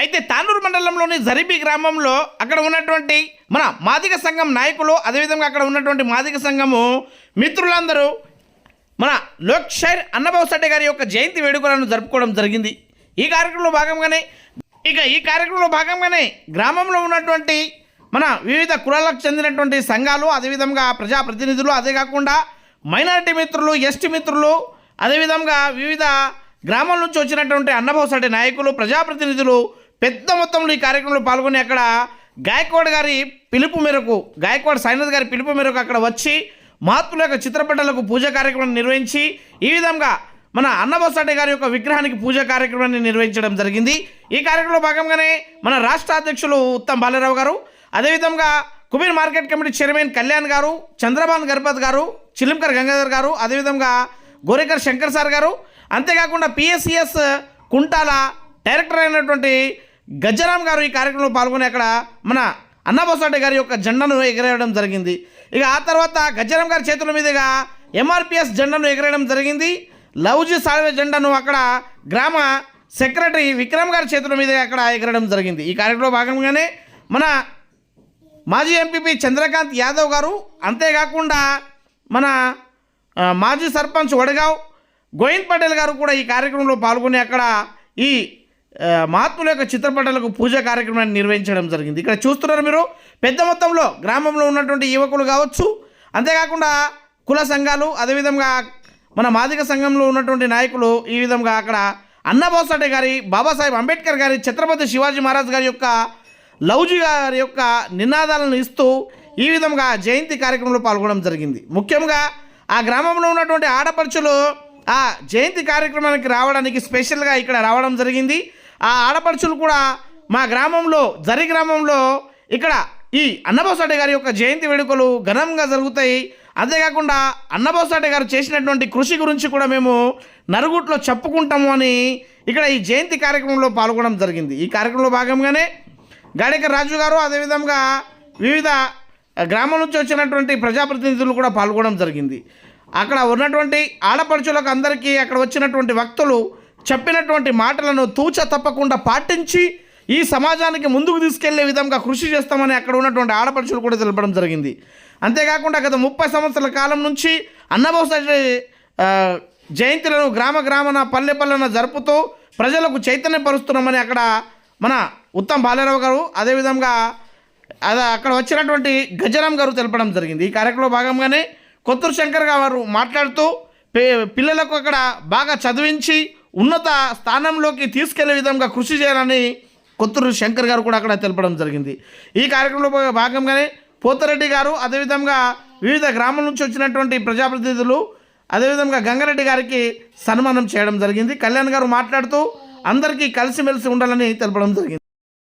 అయితే తానూరు మండలంలోని జరిబి గ్రామంలో అక్కడ ఉన్నటువంటి మన మాదిక సంఘం నాయకులు అదేవిధంగా అక్కడ ఉన్నటువంటి మాదిక సంఘము మిత్రులందరూ మన లోక్షైర్ అన్నబాబు శెట్టి గారి యొక్క జయంతి వేడుకలను జరుపుకోవడం జరిగింది. ఈ కార్యక్రమంలో భాగంగానే ఇక ఈ కార్యక్రమంలో భాగంగానే గ్రామంలో ఉన్నటువంటి మన వివిధ కులాలకు చెందినటువంటి సంఘాలు అదేవిధంగా ప్రజాప్రతినిధులు అదే కాకుండా మైనారిటీ మిత్రులు ఎస్టీ మిత్రులు అదేవిధంగా వివిధ గ్రామం నుంచి వచ్చినటువంటి అన్నభవసటి నాయకులు ప్రజాప్రతినిధులు పెద్ద మొత్తంలో ఈ కార్యక్రమంలో పాల్గొని అక్కడ గాయక్వాడ్ గారి పిలుపు మేరకు గాయక్వాడ్ సైనద్ గారి పిలుపు మేరకు అక్కడ వచ్చి మహాత్ముల యొక్క చిత్రపటాలకు పూజ కార్యక్రమం నిర్వహించి ఈ విధంగా మన అన్నబోసాటి గారి యొక్క విగ్రహానికి పూజ కార్యక్రమాన్ని నిర్వహించడం జరిగింది. ఈ కార్యక్రమంలో భాగంగానే మన రాష్ట్ర అధ్యక్షులు ఉత్తమ్ బాలరావు గారు అదేవిధంగా Kubeer market committee chairman Kalyan గారు చంద్రబాన్ గణపత్ గారు చిలింకర్ గంగాధర్ గారు అదేవిధంగా గోరేకర్ శంకర్ సార్ గారు అంతేకాకుండా పిఎస్సిఎస్ కుంటాల డైరెక్టర్ అయినటువంటి గజ్జరామ్ గారు ఈ కార్యక్రమంలో పాల్గొని అక్కడ మన అన్నబోసాటి గారి యొక్క జెండాను ఎగరేయడం జరిగింది. ఇక ఆ తర్వాత గజ్జరామ్ గారి చేతుల మీదుగా ఎంఆర్పిఎస్ జెండాను ఎగరేయడం జరిగింది. లవ్జీ సాల్వే జెండాను అక్కడ గ్రామ సెక్రటరీ విక్రమ్ గారి చేతుల మీదుగా అక్కడ ఎగరడం జరిగింది. ఈ కార్యక్రమంలో భాగంగానే మన మాజీ ఎంపీపీ చంద్రకాంత్ యాదవ్ గారు అంతేకాకుండా మన మాజీ సర్పంచ్ వడగావ్ గోవింద్ పటేల్ గారు కూడా ఈ కార్యక్రమంలో పాల్గొని అక్కడ ఈ ఆ, మహాత్ముల యొక్క చిత్రపటాలకు పూజ కార్యక్రమాన్ని నిర్వహించడం జరిగింది. ఇక్కడ చూస్తున్నారు మీరు పెద్ద మొత్తంలో గ్రామంలో ఉన్నటువంటి యువకులు కావచ్చు అంతేకాకుండా కుల సంఘాలు అదేవిధంగా మన మాదిక సంఘంలో ఉన్నటువంటి నాయకులు ఈ విధంగా అక్కడ అన్నబోసాటే గారి బాబాసాహెబ్ అంబేద్కర్ గారి ఛత్రపతి శివాజీ మహారాజ్ గారి యొక్క లౌజీ గారి యొక్క నినాదాలను ఇస్తూ ఈ విధంగా జయంతి కార్యక్రమంలో పాల్గొనడం జరిగింది. ముఖ్యంగా ఆ గ్రామంలో ఉన్నటువంటి ఆడపడుచులు ఆ జయంతి కార్యక్రమానికి రావడానికి స్పెషల్గా ఇక్కడ రావడం జరిగింది. ఆ ఆడపడుచులు కూడా మా గ్రామంలో జరి గ్రామంలో ఇక్కడ ఈ అన్నబోసాటి గారి యొక్క జయంతి వేడుకలు ఘనంగా జరుగుతాయి. అంతేకాకుండా అన్నబోసాటి గారు చేసినటువంటి కృషి గురించి కూడా మేము నరుగుట్లో చెప్పుకుంటాము అని ఇక్కడ ఈ జయంతి కార్యక్రమంలో పాల్గొనడం జరిగింది. ఈ కార్యక్రమంలో భాగంగానే గాడిక రాజు గారు అదేవిధంగా వివిధ గ్రామం నుంచి వచ్చినటువంటి ప్రజాప్రతినిధులు కూడా పాల్గొనడం జరిగింది. అక్కడ ఉన్నటువంటి ఆడపడుచులకు అందరికీ అక్కడ వచ్చినటువంటి వక్తులు చెప్పినటువంటి మాటలను తూచ తప్పకుండా పాటించి ఈ సమాజానికి ముందుకు తీసుకెళ్ళే విధంగా కృషి చేస్తామని అక్కడ ఉన్నటువంటి ఆడపడుచులు కూడా తెలపడం జరిగింది. అంతేకాకుండా గత ముప్పై సంవత్సరాల కాలం నుంచి అన్నబోసాటి జయంతులను గ్రామ గ్రామన పల్లె పల్లెన జరుపుతూ ప్రజలకు చైతన్యపరుస్తున్నామని అక్కడ మన ఉత్తమ్ బాలరావు గారు అదేవిధంగా అది అక్కడ వచ్చినటువంటి గజరాం గారు తెలపడం జరిగింది. ఈ కార్యక్రమంలో భాగంగానే కొత్తూరు శంకర్ గారు మాట్లాడుతూ పిల్లలకు అక్కడ బాగా చదివించి ఉన్నత స్థానంలోకి తీసుకెళ్ళే విధంగా కృషి చేయాలని కొత్తూరు శంకర్ గారు కూడా అక్కడ తెలపడం జరిగింది. ఈ కార్యక్రమంలో భాగంగానే పోతారెడ్డి గారు అదేవిధంగా వివిధ గ్రామాల నుంచి వచ్చినటువంటి ప్రజాప్రతినిధులు అదేవిధంగా గంగారెడ్డి గారికి సన్మానం చేయడం జరిగింది. కళ్యాణ్ గారు మాట్లాడుతూ అందరికీ కలిసిమెలిసి ఉండాలని తెలపడం జరిగింది.